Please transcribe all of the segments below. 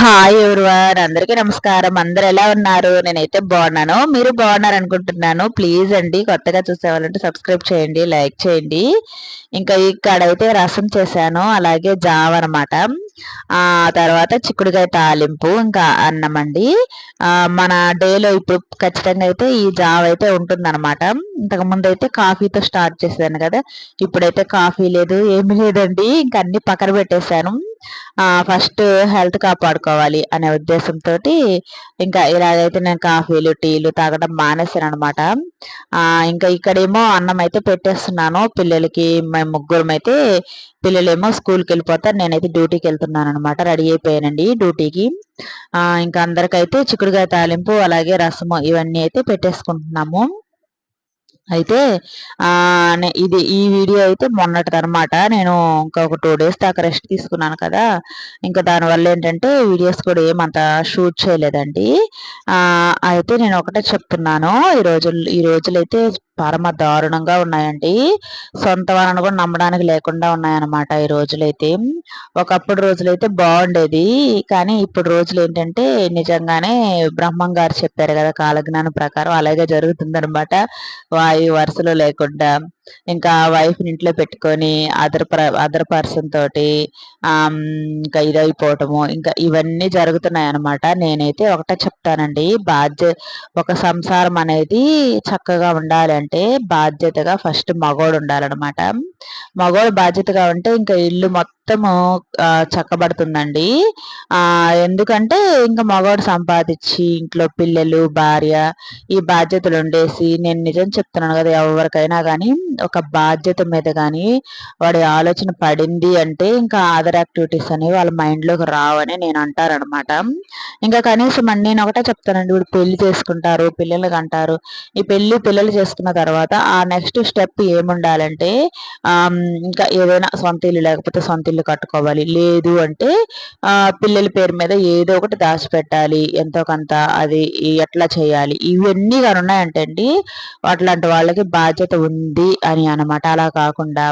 Hi ఎవరివార్ అందరికీ నమస్కారం. అందరు ఎలా ఉన్నారు? నేనైతే బాగున్నాను. మీరు బాగున్నారు అనుకుంటున్నాను. ప్లీజ్ అండి కొత్తగా చూసేవాళ్ళంటే సబ్స్క్రైబ్ చేయండి లైక్ చేయండి. ఇంకా ఇక్కడైతే రసం చేశాను. అలాగే జావ అనమాట ఆ తర్వాత చిక్కుడుకాయ తాలింపు ఇంకా అన్నం అండి. మన డేలో ఇప్పుడు ఖచ్చితంగా అయితే ఈ జావ అయితే ఉంటుందన్నమాట. ఇంతకు ముందు అయితే కాఫీతో స్టార్ట్ చేశాను కదా. ఇప్పుడైతే కాఫీ లేదు ఏమి లేదండి. ఇంకా అన్ని పక్కన పెట్టేశాను. ఫస్ట్ హెల్త్ కాపాడుకోవాలి అనే ఉద్దేశంతో ఇంకా ఇలాగైతే నేను కాఫీలు టీలు తాగడం మానేశాను అనమాట ఇంకా ఇక్కడేమో అన్నం అయితే పెట్టేస్తున్నాను. పిల్లలకి మేము ముగ్గురం అయితే పిల్లలేమో స్కూల్కి వెళ్ళిపోతారు నేనైతే డ్యూటీకి వెళ్తున్నాను అనమాట రెడీ అయిపోయానండి డ్యూటీకి. ఇంకా అందరికైతే చిక్కుడుగాయ తాలింపు అలాగే రసము ఇవన్నీ అయితే పెట్టేసుకుంటున్నాము. అయితే ఇది ఈ వీడియో అయితే మొన్నటిది అనమాట నేను ఇంకా ఒక టూ డేస్ దాకా రెస్ట్ తీసుకున్నాను కదా. ఇంకా దానివల్ల ఏంటంటే వీడియోస్ కూడా ఏమంత షూట్ చేయలేదండి. అయితే నేను ఒకటే చెప్తున్నాను. ఈ రోజు ఈ రోజులైతే పరమ దారుణంగా ఉన్నాయండి. సొంత వాళ్ళని కూడా నమ్మడానికి లేకుండా ఉన్నాయన్నమాట ఈ రోజులైతే. ఒకప్పుడు రోజులైతే బాగుండేది. కానీ ఇప్పుడు రోజులు ఏంటంటే నిజంగానే బ్రహ్మం గారు చెప్పారు కదా కాలజ్ఞానం ప్రకారం అలాగే జరుగుతుందనమాట వాయు వరుసలో లేకుండా. ఇంకా వైఫ్ని ఇంట్లో పెట్టుకొని అదర్ అదర్ పర్సన్ తోటి ఇంకా ఇదైపోవటము. ఇంకా ఇవన్నీ జరుగుతున్నాయి అనమాట నేనైతే ఒకటే చెప్తానండి. బాధ్య ఒక సంసారం అనేది చక్కగా ఉండాలంటే బాధ్యతగా ఫస్ట్ మగోడు ఉండాలన్నమాట. మగోడు బాధ్యతగా ఉంటే ఇంకా ఇల్లు మొత్తము చక్కబడుతుందండి. ఆ ఎందుకంటే ఇంకా మగవాడు సంపాదించి ఇంట్లో పిల్లలు భార్య ఈ బాధ్యతలు ఉండేసి నేను నిజం చెప్తున్నాను కదా ఎవరికైనా కానీ ఒక బాధ్యత మీద కానీ వాడి ఆలోచన పడింది అంటే ఇంకా అదర్ యాక్టివిటీస్ అనేవి వాళ్ళ మైండ్లోకి రావని నేను అంటారనమాట. ఇంకా కనీసం అండి నేను ఒకటే చెప్తానండి ఇప్పుడు పెళ్ళి చేసుకుంటారు పిల్లలకి అంటారు ఈ పెళ్ళి పిల్లలు చేసుకున్న తర్వాత ఆ నెక్స్ట్ స్టెప్ ఏముండాలంటే ఇంకా ఏదైనా సొంత ఇల్లు లేకపోతే సొంత ఇల్లు ఇల్లు కట్టుకోవాలి. లేదు అంటే ఆ పిల్లల పేరు మీద ఏదో ఒకటి దాచిపెట్టాలి. ఎంతో కొంత అది ఎట్లా చేయాలి. ఇవన్నీ కానీ ఉన్నాయంటే అండి అట్లాంటి వాళ్ళకి బాధ్యత ఉంది అని అనమాట అలా కాకుండా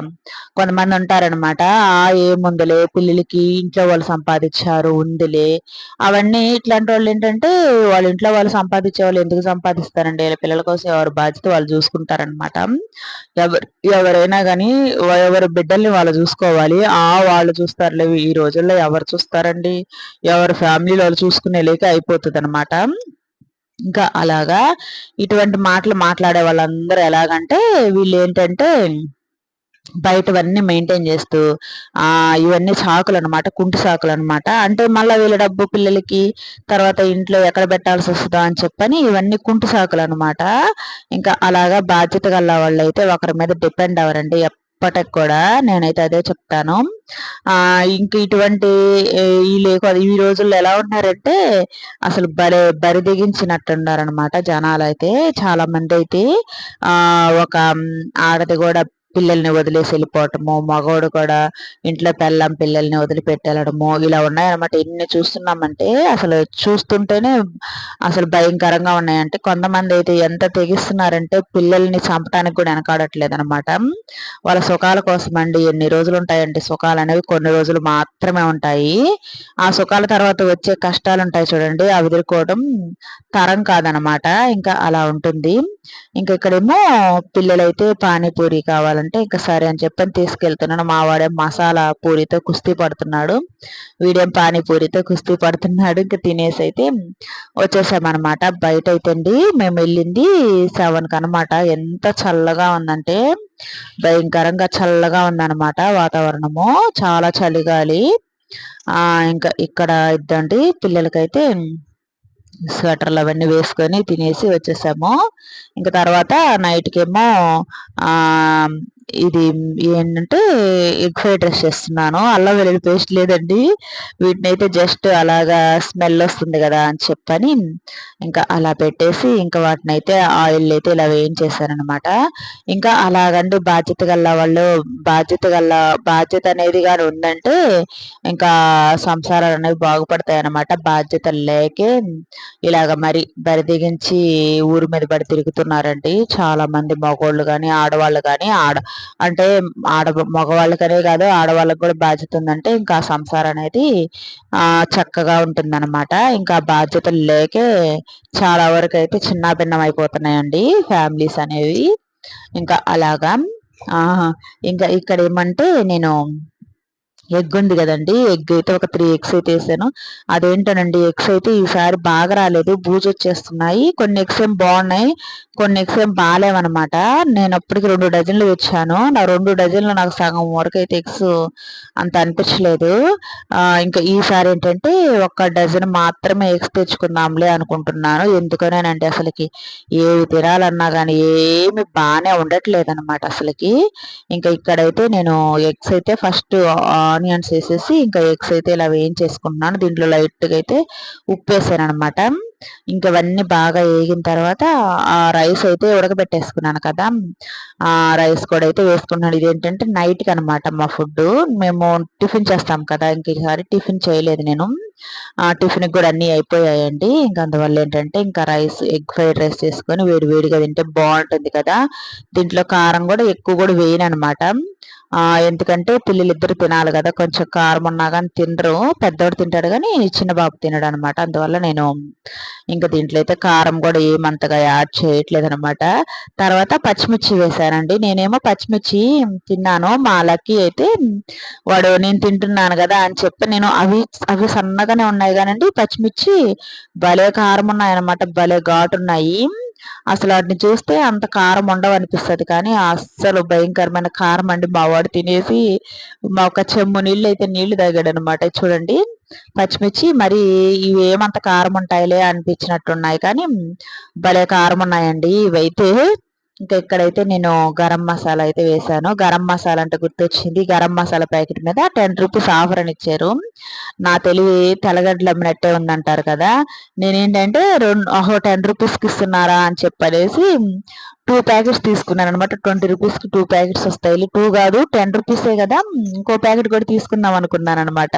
కొంతమంది ఉంటారనమాట ఆ ఏముందులే పిల్లలకి ఇంట్లో వాళ్ళు సంపాదించారు ఉందిలే. అవన్నీ ఇట్లాంటి వాళ్ళు ఏంటంటే వాళ్ళ ఇంట్లో వాళ్ళు సంపాదించే వాళ్ళు ఎందుకు సంపాదిస్తారండి? పిల్లల కోసం ఎవరు బాధ్యత వాళ్ళు చూసుకుంటారనమాట ఎవరు ఎవరైనా కానీ ఎవరి బిడ్డల్ని వాళ్ళు చూసుకోవాలి. ఆ వాళ్ళు చూస్తారులే ఈ రోజుల్లో ఎవరు చూస్తారండి? ఎవరు ఫ్యామిలీలో వాళ్ళు చూసుకునే లేక అయిపోతుంది అనమాట ఇంకా అలాగా ఇటువంటి మాటలు మాట్లాడే వాళ్ళందరూ ఎలాగంటే వీళ్ళు ఏంటంటే బయటవన్నీ మెయింటైన్ చేస్తూ ఆ ఇవన్నీ సాకులు అనమాట కుంటి సాకులు అనమాట అంటే మళ్ళీ వీళ్ళ డబ్బు పిల్లలకి తర్వాత ఇంట్లో ఎక్కడ పెట్టాల్సి వస్తుందో అని చెప్పని ఇవన్నీ కుంటి సాకులు అనమాట ఇంకా అలాగా బాధ్యత గల వాళ్ళు అయితే ఒకరి మీద డిపెండ్ అవ్వరండి. ఇప్పటికి కూడా నేనైతే అదే చెప్తాను. ఆ ఇంక ఇటువంటి ఈ లేక ఈ రోజుల్లో ఎలా ఉన్నారంటే అసలు బరి బరి దిగించినట్టున్నారనమాట జనాలు అయితే చాలా మంది అయితే ఆ ఒక ఆడది కూడా పిల్లల్ని వదిలేసి వెళ్ళిపోవటము మగవాడు కూడా ఇంట్లో పెళ్ళం పిల్లల్ని వదిలిపెట్టెళ్ళడము ఇలా ఉన్నాయన్నమాట. ఎన్ని చూస్తున్నామంటే అసలు చూస్తుంటేనే అసలు భయంకరంగా ఉన్నాయంటే కొంతమంది అయితే ఎంత తెగిస్తున్నారంటే పిల్లల్ని చంపడానికి కూడా వెనకాడట్లేదు అనమాట వాళ్ళ సుఖాల కోసం అండి ఎన్ని రోజులు ఉంటాయంటే సుఖాలు అనేవి కొన్ని రోజులు మాత్రమే ఉంటాయి. ఆ సుఖాల తర్వాత వచ్చే కష్టాలు ఉంటాయి చూడండి అవి ఎదుర్కోవడం తరం కాదనమాట ఇంకా అలా ఉంటుంది. ఇంకా ఇక్కడేమో పిల్లలైతే పానీపూరి కావాలి అంటే ఇంకా సరే అని చెప్పని తీసుకెళ్తున్నాను మా వాడే మసాలా పూరితో కుస్తీ పడుతున్నాడు. వీడేం పానీపూరితో కుస్తీ పడుతున్నాడు. ఇంకా తినేసి అయితే వచ్చేసామన్నమాట. బయట అయితే అండి మేము వెళ్ళింది సెవెన్కి అనమాట ఎంత చల్లగా ఉందంటే భయంకరంగా చల్లగా ఉందన్నమాట వాతావరణము. చాలా చలిగాలి. ఇంకా ఇక్కడ ఇద్దండి పిల్లలకైతే స్వెటర్లు అవన్నీ వేసుకొని తినేసి వచ్చేసాము. ఇంకా తర్వాత నైట్కి ఏమో ఇది ఏంటంటే ఎగ్ ఫ్రైడ్ రైస్ చేస్తున్నాను. అల్లం వెల్లుల్లి పేస్ట్ లేదండి. వీటిని అయితే జస్ట్ అలాగా స్మెల్ వస్తుంది కదా అని చెప్పని ఇంకా అలా పెట్టేసి ఇంకా వాటిని అయితే ఆయిల్ అయితే ఇలా వేయించేసారనమాట ఇంకా అలాగండి బాధ్యత గల వాళ్ళు బాధ్యత గల బాధ్యత అనేది కానీ ఉందంటే ఇంకా సంసారాలు అనేవి బాగుపడతాయి అనమాట బాధ్యత లేకే ఇలాగ మరి బరిదిగించి ఊరి మీద పడి తిరుగుతున్నారండి. చాలా మంది మగోళ్ళు కానీ ఆడవాళ్ళు కానీ ఆడ అంటే ఆడ మగవాళ్ళకనే కాదు ఆడవాళ్ళకి కూడా బాధ్యత ఉందంటే ఇంకా సంసారం అనేది చక్కగా ఉంటుందన్నమాట. ఇంకా బాధ్యతలు లేకే చాలా వరకు అయితే చిన్నాభిన్నం అయిపోతున్నాయండి ఫ్యామిలీస్ అనేవి. ఇంకా అలాగా. ఇంకా ఇక్కడ ఏమంటే నేను ఎగ్ ఉంది కదండి. ఎగ్ అయితే ఒక త్రీ ఎగ్స్ అయితే వేసాను. అదేంటోనండి ఎగ్స్ అయితే ఈసారి బాగా రాలేదు. బూజు వచ్చేస్తున్నాయి. కొన్ని ఎగ్స్ ఏం బాగున్నాయి. కొన్ని ఎగ్స్ ఏం బాగాలేవన్నమాట. నేను అప్పటికి రెండు డజన్లు తెచ్చాను. నా రెండు డజన్లు నాకు సగం వరకైతే ఎగ్స్ అంత అనిపించలేదు. ఇంకా ఈసారి ఏంటంటే ఒక డజన్ మాత్రమే ఎగ్స్ తెచ్చుకుందాంలే అనుకుంటున్నాను. ఎందుకనేనండి అసలుకి ఏవి తినాలన్నా కానీ ఏమి బాగానే ఉండట్లేదు అనమాట అసలుకి. ఇంకా ఇక్కడైతే నేను ఎగ్స్ అయితే ఫస్ట్ ఆనియన్స్ వేసేసి ఇంకా ఎగ్స్ అయితే ఇలా వేయించేసుకుంటున్నాను దీంట్లో లైట్గా అయితే ఉప్పు వేసాను అనమాట ఇంకా ఇవన్నీ బాగా వేగిన తర్వాత ఆ రైస్ అయితే ఉడకబెట్టేసుకున్నాను కదా. ఆ రైస్ కూడా అయితే వేసుకున్నాను. ఇదేంటంటే నైట్కి అనమాట మా ఫుడ్ మేము టిఫిన్ చేస్తాం కదా. ఇంక ఈసారి టిఫిన్ చేయలేదు నేను. ఆ టిఫిన్కి కూడా అన్నీ అయిపోయాయండి. ఇంకా అందువల్ల ఏంటంటే ఇంకా రైస్ ఎగ్ ఫ్రైడ్ రైస్ చేసుకొని వేడి వేడిగా తింటే బాగుంటుంది కదా. దీంట్లో కారం కూడా ఎక్కువ కూడా వేయను అనమాట ఎందుకంటే పిల్లలు ఇద్దరు తినాలి కదా కొంచెం కారం ఉన్నా కానీ తినరు పెద్దోడు తింటాడు కానీ చిన్న బాబు తినడు అనమాట అందువల్ల నేను ఇంకా దీంట్లో అయితే కారం కూడా ఏమంతగా యాడ్ చేయట్లేదు అనమాట తర్వాత పచ్చిమిర్చి వేసానండి. నేనేమో పచ్చిమిర్చి తిన్నాను. మా లక్కీ అయితే వాడు నేను తింటున్నాను కదా అని చెప్పి నేను అవి అవి సన్నగానే ఉన్నాయి కానండి పచ్చిమిర్చి భలే కారం ఉన్నాయన్నమాట. భలే ఘాటు ఉన్నాయి. అసలు వాటిని చూస్తే అంత కారం ఉండవు అనిపిస్తుంది. కానీ అస్సలు భయంకరమైన కారం అండి. మా వాడు తినేసి మా ఒక చెమ్ము నీళ్ళు అయితే నీళ్ళు తాగాడు అనమాట చూడండి. పచ్చిమిర్చి మరి ఇవి ఏమంత కారం ఉంటాయిలే అనిపించినట్టున్నాయి. కానీ భలే కారం ఉన్నాయండి. ఇవైతే ఇంకా ఇక్కడైతే నేను గరం మసాలా అయితే వేసాను గరం మసాలా అంటే గుర్తొచ్చింది. గరం మసాలా ప్యాకెట్ మీద టెన్ రూపీస్ ఆఫర్ అని ఇచ్చారు. నా తెలివి తెలగడ్డలు అమ్మినట్టే ఉందంటారు కదా. నేనేంటంటే రెండు ఓహో టెన్ రూపీస్కి ఇస్తున్నారా అని చెప్పనేసి టూ ప్యాకెట్స్ తీసుకున్నాను అనమాట ట్వంటీ రూపీస్కి టూ ప్యాకెట్స్ వస్తాయి టూ కాదు టెన్ రూపీసే కదా. ఇంకో ప్యాకెట్ కూడా తీసుకుందాం అనుకున్నాను అనమాట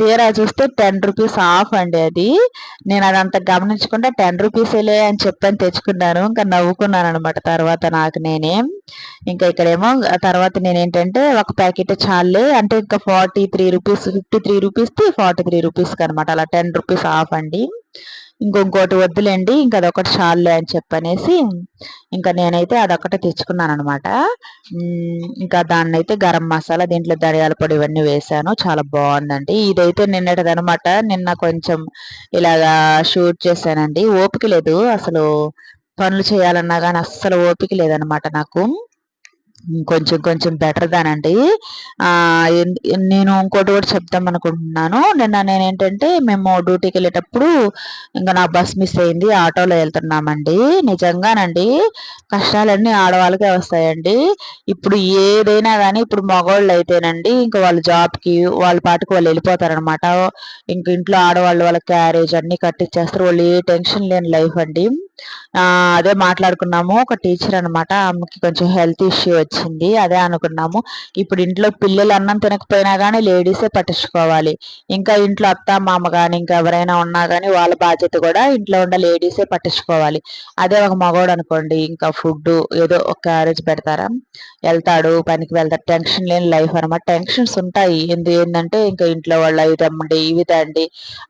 తీరా చూస్తే టెన్ రూపీస్ ఆఫ్ అండి అది. నేను అదంతా గమనించకుండా టెన్ రూపీసేలే అని చెప్పని తెచ్చుకున్నాను. ఇంకా నవ్వుకున్నాను అనమాట తర్వాత నాకు నేనే. ఇంకా ఇక్కడేమో తర్వాత నేనేంటంటే ఒక ప్యాకెట్ చాలే అంటే ఇంకా forty three rupees fifty three rupees forty three రూపీస్కి అనమాట అలా టెన్ రూపీస్ ఆఫ్ అండి. ఇంకొకటి వద్దులేండి ఇంకా అదొకటి చాలులే అని చెప్పనేసి ఇంకా నేనైతే అదొకటి తెచ్చుకున్నాను అనమాట ఇంకా దాన్ని అయితే గరం మసాలా దీంట్లో ధనియాల పొడి ఇవన్నీ వేసాను చాలా బాగుందండి. ఇదైతే నిన్నటిది అనమాట నిన్న కొంచెం ఇలాగా షూట్ చేశానండి. ఓపిక లేదు అసలు పనులు చేయాలన్నా కానీ అస్సలు ఓపిక లేదనమాట నాకు. కొంచెం కొంచెం బెటర్ దానండి. నేను ఇంకోటి కూడా చెప్తాం అనుకుంటున్నాను. నిన్న నేను ఏంటంటే మేము డ్యూటీకి వెళ్ళేటప్పుడు ఇంకా నా బస్ మిస్ అయింది ఆటోలో వెళ్తున్నామండి. నిజంగానండి కష్టాలన్నీ ఆడవాళ్ళకే వస్తాయండి. ఇప్పుడు ఏదైనా కానీ ఇప్పుడు మగవాళ్ళు అయితేనండి ఇంకా వాళ్ళ జాబ్కి వాళ్ళ పాటికి వాళ్ళు వెళ్ళిపోతారనమాట. ఇంక ఇంట్లో ఆడవాళ్ళు వాళ్ళ క్యారేజ్ అన్ని కట్టించేస్తారు వాళ్ళు ఏ టెన్షన్ లేని లైఫ్ అండి. అదే మాట్లాడుకున్నాము. ఒక టీచర్ అనమాట ఆమెకి కొంచెం హెల్త్ ఇష్యూ వచ్చింది. అదే అనుకున్నాము. ఇప్పుడు ఇంట్లో పిల్లలు అన్నం తినకపోయినా కానీ లేడీసే పట్టించుకోవాలి. ఇంకా ఇంట్లో అత్త మామ కానీ ఇంకా ఎవరైనా ఉన్నా కానీ వాళ్ళ బాధ్యత కూడా ఇంట్లో ఉన్న లేడీసే పట్టించుకోవాలి. అదే ఒక మగవాడు అనుకోండి. ఇంకా ఫుడ్ ఏదో ఒక క్యారేజ్ పెడతారా? వెళ్తాడు పనికి వెళ్తాడు. టెన్షన్ లేని లైఫ్ అనమాట టెన్షన్స్ ఉంటాయి. ఎందు ఏంటంటే ఇంకా ఇంట్లో వాళ్ళు అవి తెమ్మండి ఇవి తండి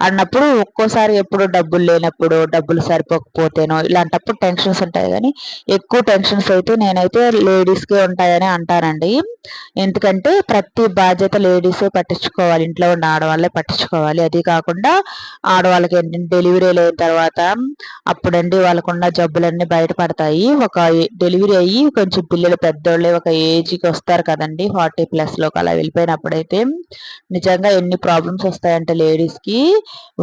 అన్నప్పుడు ఒక్కోసారి ఎప్పుడు డబ్బులు లేనప్పుడు డబ్బులు సరిపోకపోతేనో ఇలాంటప్పుడు టెన్షన్స్ ఉంటాయి. కానీ ఎక్కువ టెన్షన్స్ అయితే నేనైతే లేడీస్కే ఉంటాయని అంటారండి. ఎందుకంటే ప్రతి బాధ్యత లేడీసే పట్టించుకోవాలి. ఇంట్లో ఉన్న ఆడవాళ్ళే పట్టించుకోవాలి. అది కాకుండా ఆడవాళ్ళకి ఏంటంటే డెలివరీ అయిన తర్వాత అప్పుడండి వాళ్ళకున్న జబ్బులన్నీ బయటపడతాయి. ఒక డెలివరీ అయ్యి కొంచెం పిల్లలు పెద్దోళ్ళే ఒక ఏజ్కి వస్తారు కదండి. ఫార్టీ ప్లస్లోకి అలా వెళ్ళిపోయినప్పుడైతే నిజంగా ఎన్ని ప్రాబ్లమ్స్ వస్తాయంటే లేడీస్కి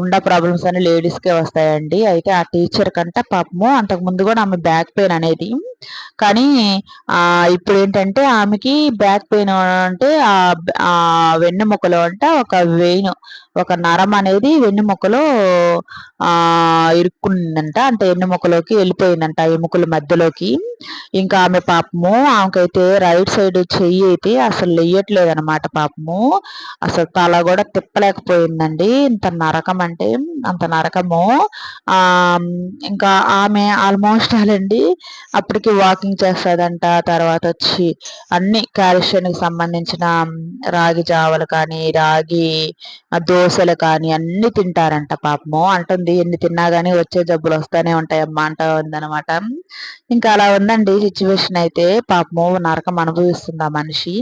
ఉన్న ప్రాబ్లమ్స్ అన్ని లేడీస్కే వస్తాయండి. అయితే ఆ టీచర్ కంట పాపము అంతకు ముందు కూడా ఆమె బ్యాక్ పెయిన్ అనేది కానీ ఇప్పుడు ఏంటంటే ఆమెకి బ్యాక్ పెయిన్ అంటే ఆ వెన్నెముకలో అంట ఒక వెయిన్ ఒక నరం అనేది వెన్నుముకలో ఆ ఇరుక్కుందంట అంటే వెన్నుముకలోకి వెళ్ళిపోయిందంట ఎముకల మధ్యలోకి. ఇంకా ఆమె పాపము ఆమెకైతే రైట్ సైడ్ చెయ్యి అయితే అసలు లేయట్లేదు అనమాట పాపము. అసలు తల కూడా తిప్పలేకపోయిందండి. ఇంత నరకం అంటే అంత నరకము. ఆ ఇంకా ఆమె ఆల్మోస్ట్ అండి అప్పటికి వాకింగ్ చేస్తుందంట తర్వాత వచ్చి అన్ని కాల్షియానికి సంబంధించిన రాగి జావలు కానీ రాగి దోశలు కానీ అన్ని తింటారంట పాపము. అంటుంది ఎన్ని తిన్నా కానీ వచ్చే జబ్బులు వస్తూనే ఉంటాయమ్మా అంట ఉందనమాట ఇంకా అలా ఉందండి సిచ్యువేషన్ అయితే. పాపము నరకం అనుభవిస్తుంది ఆ మనిషి.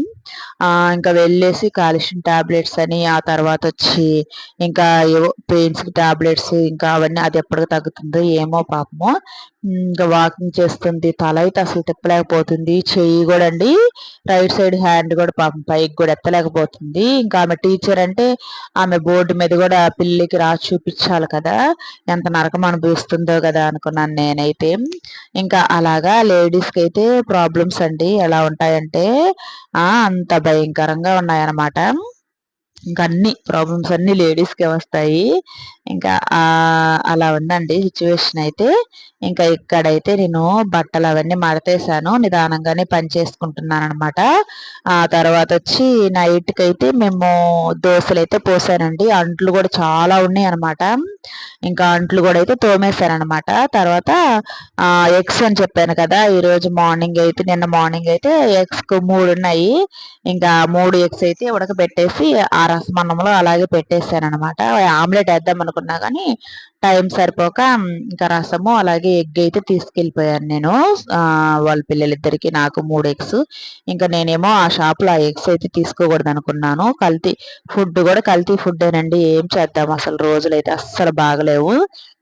ఆ ఇంకా వెళ్ళేసి కాల్షియం టాబ్లెట్స్ అని ఆ తర్వాత వచ్చి ఇంకా ఏవో పెయిన్స్ టాబ్లెట్స్ ఇంకా అవన్నీ అది ఎప్పటికి తగ్గుతుందో ఏమో పాపము. ఇంకా వాకింగ్ చేస్తుంది. తల అయితే అసలు తిప్పలేకపోతుంది. చెయ్యి కూడా అండి. రైట్ సైడ్ హ్యాండ్ కూడా పాపం పైకి కూడా ఎత్తలేకపోతుంది. ఇంకా ఆమె టీచర్ అంటే ఆమె బోర్డు మీద కూడా పిల్లికి రా చూపించాలి కదా. ఎంత నరకం అనుభవిస్తుందో కదా అనుకున్నాను నేనైతే. ఇంకా అలాగా లేడీస్కి అయితే ప్రాబ్లమ్స్ అండి. ఎలా ఉంటాయంటే అంత భయంకరంగా ఉన్నాయన్నమాట. ఇంకా అన్ని ప్రాబ్లమ్స్ అన్ని లేడీస్కే వస్తాయి. ఇంకా అలా ఉందండి సిచ్యువేషన్ అయితే. ఇంకా ఇక్కడైతే నేను బట్టలు అవన్నీ మడతేసాను. నిదానంగానే పని చేసుకుంటున్నాను అనమాట ఆ తర్వాత వచ్చి నైట్కి అయితే మేము దోశలు అయితే పోసానండి. అంట్లు కూడా చాలా ఉన్నాయి అనమాట ఇంకా అంట్లు కూడా అయితే తోమేశారనమాట తర్వాత ఎగ్స్ అని చెప్పాను కదా ఈరోజు మార్నింగ్ అయితే నిన్న మార్నింగ్ అయితే ఎగ్స్కు మూడు ఉన్నాయి. ఇంకా మూడు ఎగ్స్ అయితే ఉడకబెట్టేసి ఆ రసమన్నంలో అలాగే పెట్టేశాను అనమాట ఆమ్లెట్ వేద్దాం అనుకున్నా కానీ టైం సరిపోక ఇంకా రసము అలాగే ఎగ్ అయితే తీసుకెళ్ళిపోయాను నేను. వాళ్ళ పిల్లలిద్దరికి నాకు మూడు ఎగ్స్. ఇంకా నేనేమో ఆ షాప్లో ఆ ఎగ్స్ అయితే తీసుకోకూడదు అనుకున్నాను కల్తీ ఫుడ్ కూడా కల్తీ ఫుడ్డేనండి. ఏం చేద్దాం? అసలు రోజులు అయితే అస్సలు బాగలేవు.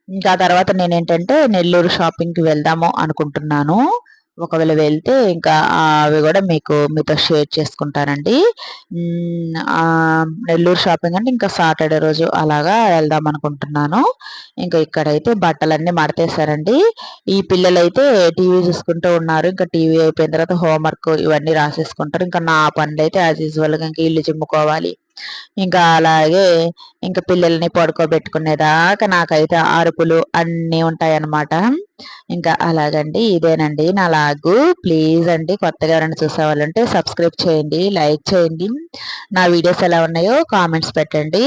ఇంకా తర్వాత నేనేంటంటే నెల్లూరు షాపింగ్కి వెళ్దాము అనుకుంటున్నాను. ఒకవేళ వెళ్తే ఇంకా అవి కూడా మీకు మీతో షేర్ చేసుకుంటానండి. నెల్లూరు షాపింగ్ అంటే ఇంకా సాటర్డే రోజు అలాగా వెళ్దాం అనుకుంటున్నాను. ఇంకా ఇక్కడైతే బట్టలన్నీ మడతేశారండి. ఈ పిల్లలైతే టీవీ చూసుకుంటూ ఉన్నారు. ఇంకా టీవీ అయిపోయిన తర్వాత హోంవర్క్ ఇవన్నీ రాసేసుకుంటారు. ఇంకా నా పనులు అయితే యాజ్ యూజువల్గా ఇంకా ఇల్లు చిమ్ముకోవాలి. ఇంకా అలాగే ఇంకా పిల్లల్ని పడుకోబెట్టుకునేదాకా నాకైతే అరుపులు అన్నీ ఉంటాయన్నమాట. ఇంకా అలాగండి ఇదేనండి నా లాగు. ప్లీజ్ అండి కొత్తగా ఎవరైనా చూసేవాళ్ళంటే సబ్స్క్రైబ్ చేయండి లైక్ చేయండి. నా వీడియోస్ ఎలా ఉన్నాయో కామెంట్స్ పెట్టండి.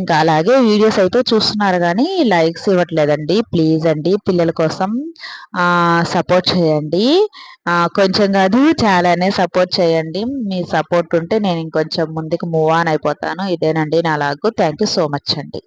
ఇంకా అలాగే వీడియోస్ అయితే చూస్తున్నారు కానీ లైక్స్ ఇవ్వట్లేదండి. ప్లీజ్ అండి పిల్లల కోసం సపోర్ట్ చేయండి. కొంచెం కాదు చాలానే సపోర్ట్ చేయండి. మీ సపోర్ట్ ఉంటే నేను ఇంకొంచెం ముందుకు మూవ్ ఆన్ అయిపోతాను. ఇదేనండి నా లాగు. థ్యాంక్ సో మచ్ అండి.